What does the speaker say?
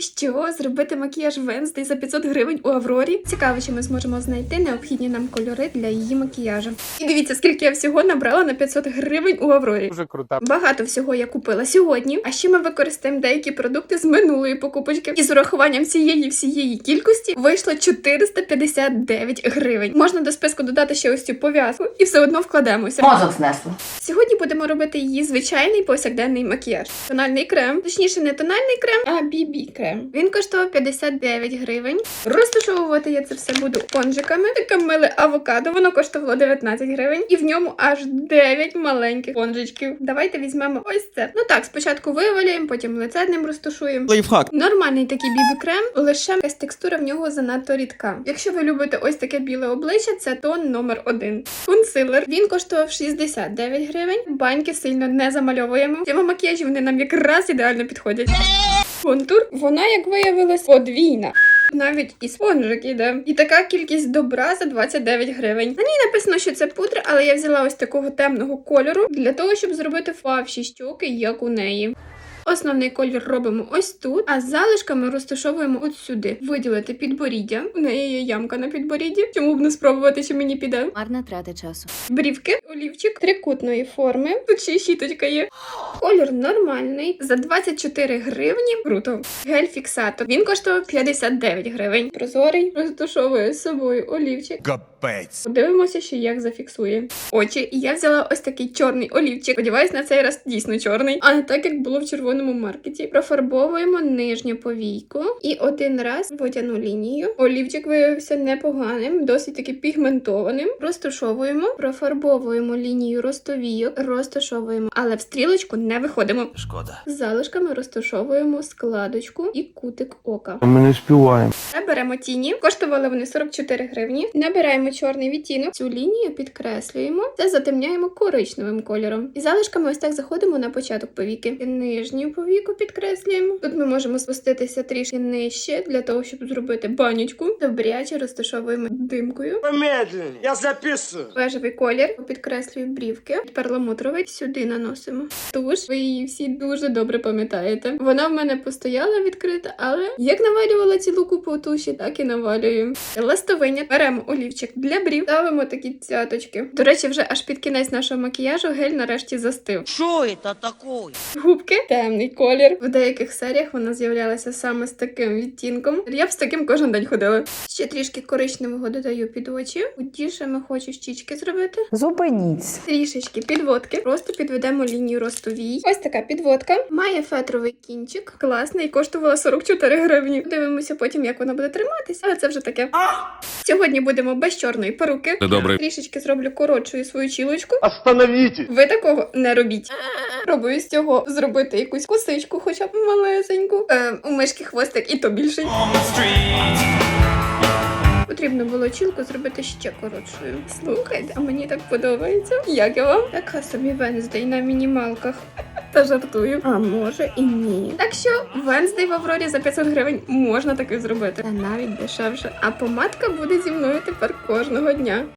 Що зробити макіяж Венздей за 500 гривень у Аврорі? Цікаво, чи ми зможемо знайти необхідні нам кольори для її макіяжу. І дивіться, скільки я всього набрала на 500 гривень у Аврорі. Дуже крута. Багато всього я купила сьогодні. А ще ми використаємо деякі продукти з минулої покупочки. І з урахуванням цієї всієї кількості вийшло 459 гривень. Можна до списку додати ще ось цю пов'язку і все одно вкладемося. Мозок знесло. Сьогодні будемо робити її звичайний повсякденний макіяж. Тональний крем, точніше, не тональний крем, а бібі крем. Він коштував 59 гривень. Розташовувати я це все буду понжиками. Таке миле авокадо. Воно коштувало 19 гривень, і в ньому аж 9 маленьких понжичків. Давайте візьмемо ось це. Ну так, спочатку вивалюємо, потім лице ним розташуємо. Лайфхак. Нормальний такий бібі-крем, лише якась текстура в нього занадто рідка. Якщо ви любите ось таке біле обличчя, це тон номер один. Консилер. Він коштував 69 гривень. Баньки сильно не замальовуємо. Цьому макіяжі вони нам якраз ідеально підходять. Контур, вона, як виявилось, подвійна. Навіть і спонжик іде. І така кількість добра за 29 гривень. На ній написано, що це пудра, але я взяла ось такого темного кольору для того, щоб зробити фавші щоки, як у неї. Основний колір робимо ось тут, а з залишками розташовуємо от сюди. Виділити підборіддя. У неї є ямка на підборідді. Чому б не спробувати, чи мені піде? Марна трата часу. Брівки, олівчик трикутної форми. Тут ще щіточка є. Колір нормальний. За 24 гривні. Круто. Гель-фіксатор. Він коштував 59 гривень. Прозорий. Розташовує з собою олівчик. Капець. Подивимося, ще як зафіксує очі. І я взяла ось такий чорний олівчик. Сподіваюсь, на цей раз дійсно чорний, а не так, як було в червоному маркеті. Профарбовуємо нижню повійку і один раз водяну лінію. Олівчик виявився непоганим, досить таки пігментованим. Розташовуємо, профарбовуємо лінію ростовійок, розташовуємо, але в стрілочку не виходимо. Шкода. З залишками розташовуємо складочку і кутик ока. Ми не співаємо. Та беремо тіні. Коштували вони 44 гривні. Набираємо чорний відтінок. Цю лінію підкреслюємо та затемняємо коричневим кольором. І залишками ось так заходимо на початок повіки. І Нижню повіку підкреслюємо. Тут ми можемо спуститися трішки нижче для того, щоб зробити банючку. Добряче розташовуємо димкою. Помедленнее, я записываю. Бежевий колір підкреслюю брівки. Перламутровий сюди наносимо. Туш, ви її всі дуже добре пам'ятаєте. Вона в мене постояла відкрита, але як навалювала цілу купу туші, так і навалюю. Ластовиня. Беремо олівчик для брів, ставимо такі цяточки. До речі, вже аж під кінець нашого макіяжу гель нарешті застив. Что это такое? Губки темний колір. В деяких серіях вона з'являлася саме з таким відтінком. Я б з таким кожен день ходила. Ще трішки коричневого додаю під очі. Утішимо, хочу щічки зробити. Зупиніться. Трішечки підводки. Просто підведемо лінію ростовій. Ось така підводка. Має фетровий кінчик. Класний, коштувала 44 гривні. Дивимося потім, як вона буде триматись, але це вже таке. Сьогодні будемо без чорної перуки. Добре. Трішечки зроблю коротшою свою чілочку. Остановите. Ви такого не робіть. Пробую з цього зробити якусь косичку, хоча б малесеньку. Е, у мишки хвостик і то більший. Потрібно було чілку зробити ще коротшою. Слухайте, а мені так подобається. Як я вам? Така собі Венздей на мінімалках. Та жартую. А може і ні. Так що Венздей в Аврорі за 500 гривень можна таки зробити. Та навіть дешевше. А помадка буде зі мною тепер кожного дня.